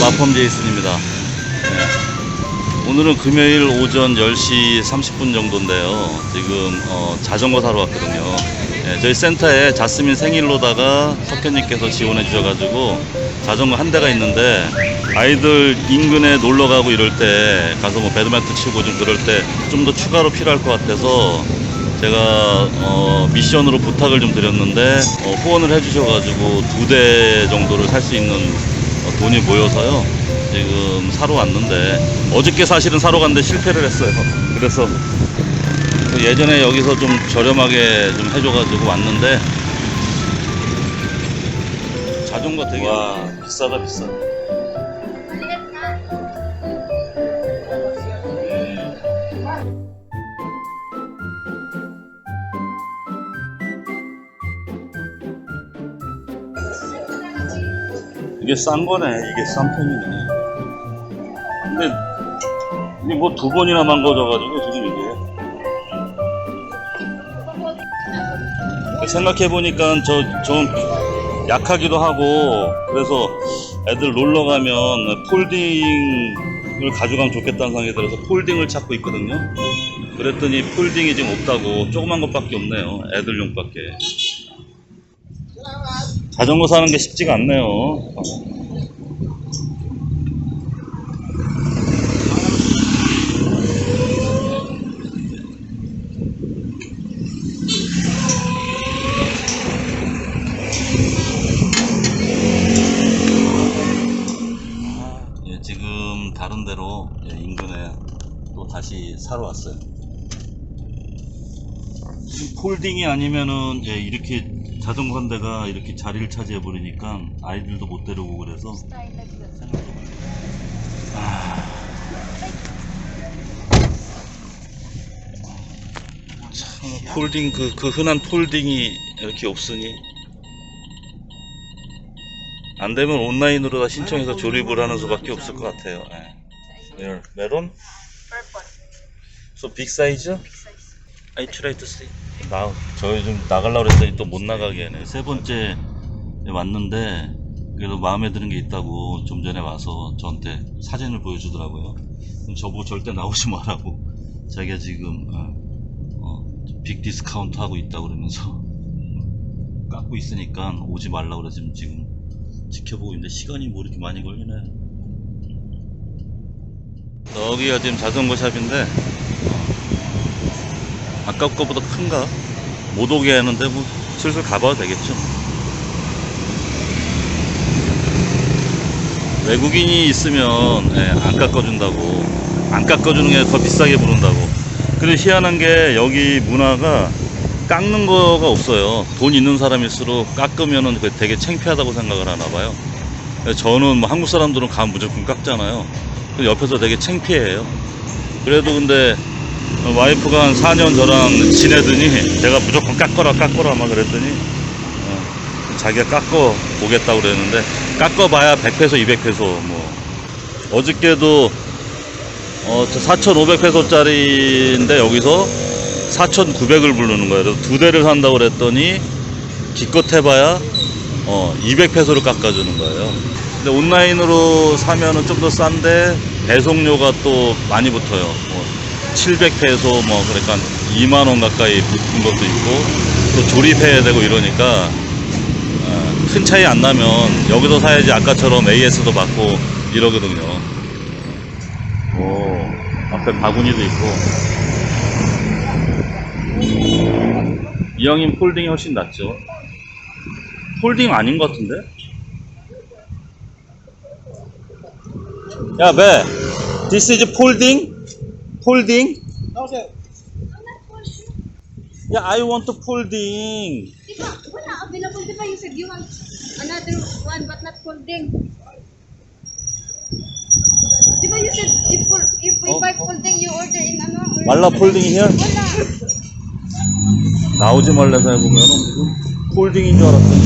라펌 제이슨입니다. 네. 오늘은 금요일 오전 10시 30분 정도인데요. 지금 어, 자전거 사러 왔거든요. 네, 저희 센터에 자스민 생일로다가 석현님께서 지원해 주셔가지고 자전거 한 대가 있는데 아이들 인근에 놀러 가고 이럴 때 가서 뭐 배드민턴 치고 좀 그럴 때 좀 더 추가로 필요할 것 같아서 제가 어, 미션으로 부탁을 좀 드렸는데 어, 후원을 해주셔가지고 두 대 정도를 살 수 있는 어, 돈이 모여서요. 지금 사러 왔는데 어저께 사실은 사러 갔는데 실패를 했어요. 그래서 그 예전에 여기서 좀 저렴하게 좀 해줘가지고 왔는데 자전거 되게 와 비싸다 비싸 이게 싼 거네. 이게 싼 편이네. 근데 이게 뭐 두 번이나 망가져가지고 지금 이게. 생각해 보니까 저 좀 약하기도 하고 그래서 애들 놀러 가면 폴딩을 가져가면 좋겠다는 생각이 들어서 폴딩을 찾고 있거든요. 그랬더니 폴딩이 지금 없다고 조그만 것밖에 없네요. 애들용밖에. 자전거 사는 게 쉽지가 않네요. 예, 지금 다른 데로 예, 인근에 또 다시 사러 왔어요. 폴딩이 아니면은 예, 이렇게 자전거 한 대가 이렇게 자리를 차지해 버리니까 아이들도 못 데려오고 그래서 아. 참 폴딩 그, 그 흔한 폴딩이 이렇게 없으니 안 되면 온라인으로 다 신청해서 조립을 하는 수밖에 없을 것 같아요. 예. Here, 메론? So big size? I try to see. 나 저희 좀 나가려고 그랬더니 또 못 나가게 하네. 세 번째 왔는데 그래도 마음에 드는 게 있다고 좀 전에 와서 저한테 사진을 보여주더라고요. 저보고 절대 나오지 말라고 자기가 지금 어, 어, 빅 디스카운트 하고 있다 그러면서 깎고 있으니까 오지 말라고 그래 지금 지금 지켜보고 있는데 시간이 뭐 이렇게 많이 걸리네. 여기가 지금 자전거 샵인데 아까 거보다 큰가? 못 오게 하는데 뭐 슬슬 가봐도 되겠죠. 외국인이 있으면 예, 안 깎아준다고 안 깎아주는 게 더 비싸게 부른다고. 근데 희한한 게 여기 문화가 깎는 거가 없어요. 돈 있는 사람일수록 깎으면은 그게 되게 창피하다고 생각을 하나 봐요. 그래서 저는 뭐 한국 사람들은 가면 무조건 깎잖아요. 옆에서 되게 창피해요. 그래도 근데 어, 와이프가 한 4년 저랑 지내더니 제가 무조건 깎거라 깎거라 막 그랬더니 어, 자기가 깎어 보겠다고 그랬는데 깎어봐야 100페소 200페소 뭐 어저께도 어, 4,500페소짜리인데 여기서 4,900을 부르는 거예요. 그래서 두 대를 산다고 그랬더니 기껏 해봐야 어, 200페소를 깎아주는 거예요. 근데 온라인으로 사면은 좀 더 싼데 배송료가 또 많이 붙어요. 뭐 700페소 뭐 그러니까 2만 원 가까이 붙은 것도 있고 또 조립해야 되고 이러니까 어, 큰 차이 안 나면 여기서 사야지 아까처럼 AS도 받고 이러거든요. 오 앞에 바구니도 있고 이왕이면 폴딩이 훨씬 낫죠. 폴딩 아닌 것 같은데? 야, 배. This is folding? Folding? No, sir. Yeah, I want to folding. Diba, wala available. Diba you said you want another one but not folding? Diba you said if, for, if we Oh, buy oh. folding, you order in ano? or- 말라 폴딩 here? Wala. 나오지 말래서 해보면은 지금 폴딩인 줄 알았더니.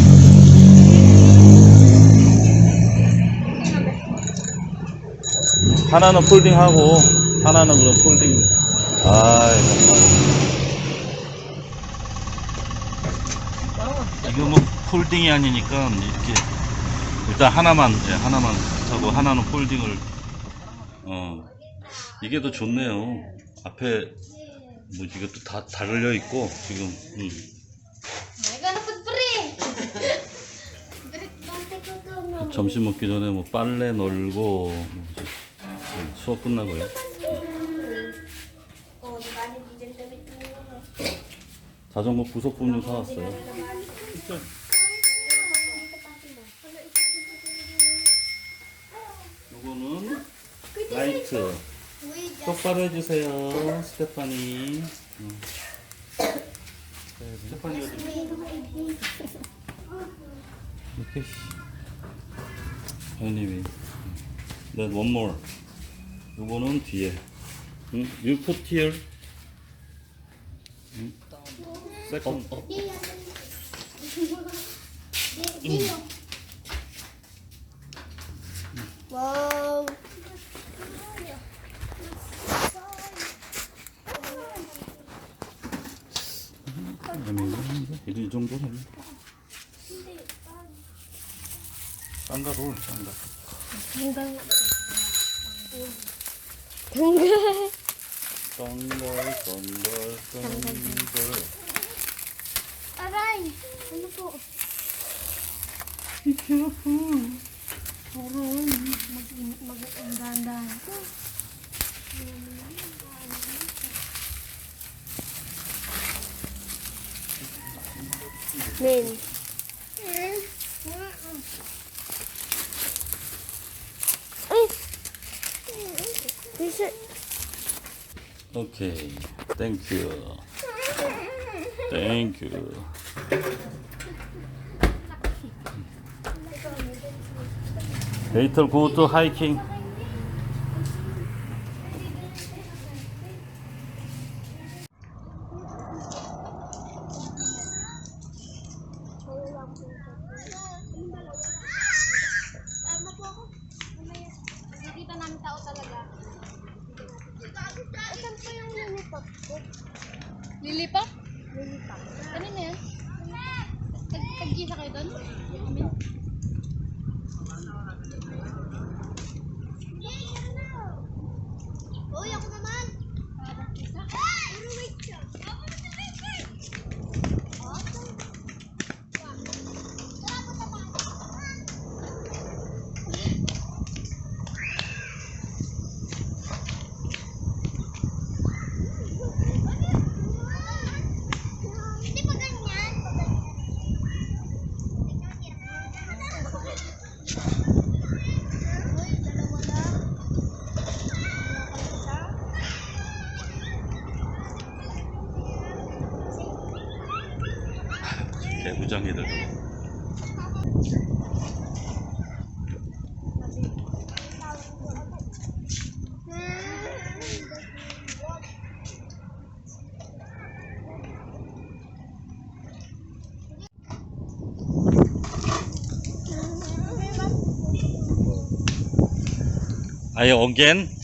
하나는 폴딩하고 하나는 그럼 폴딩. 아이 정말. 이거 뭐 폴딩이 아니니까 이렇게 일단 하나만 예, 하나만 차고 하나는 폴딩을 어 이게 더 좋네요 앞에 뭐 이것도 다 달려 있고 지금 음. 점심 먹기 전에 뭐 빨래 널고 뭐 수업 끝나고요 자전거 부속품 좀 사왔어요 요거는 라이트 똑바로 해주세요 스테파니 음. 네, 스테파니가 좀 이렇게 형님이 one more 요거는 뒤에 응? 응? Second up Wow. 애매한데 이 정도는 싼가 볼 싼가 Tanggal. Tanggal. 썬걸 썬걸 썬걸 Ay! Ano po? Aron, mag-undandahan mag ko. Men. Okay, thank you. Thank you. Later go to hiking. Lilipa? 개구장이들 아예 again?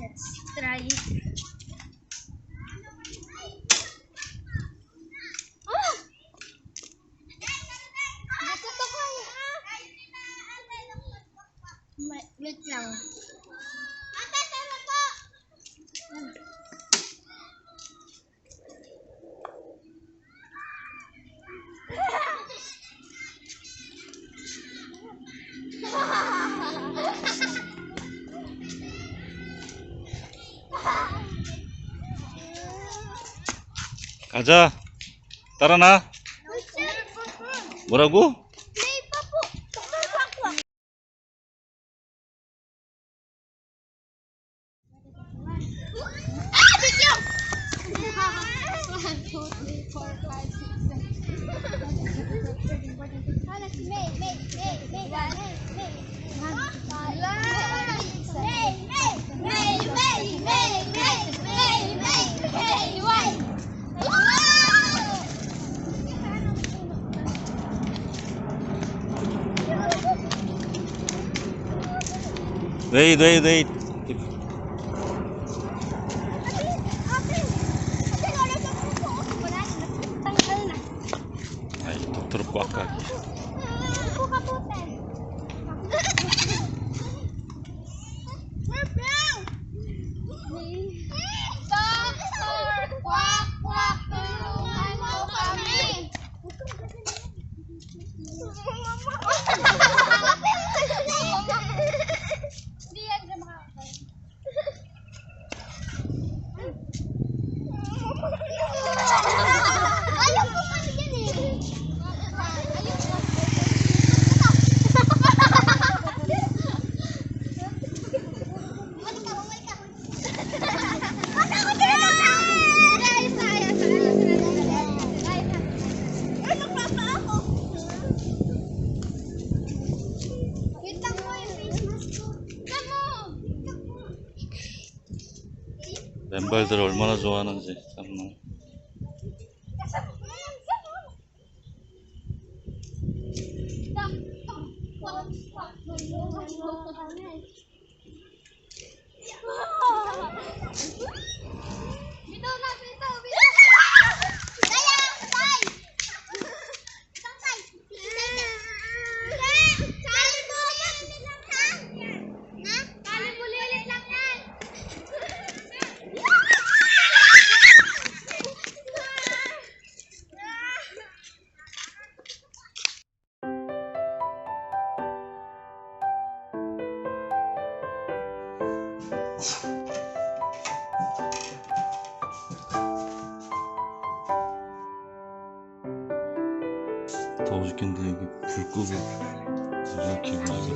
se distrair. 가자. 따라나. 뭐라고? 웨이 웨이 웨이. 아이 도트로 꽉 가기. Ayaw 맨발들 얼마나 좋아하는지 정말. 더워 죽겠는데 여기 불 끄고 이렇게 us.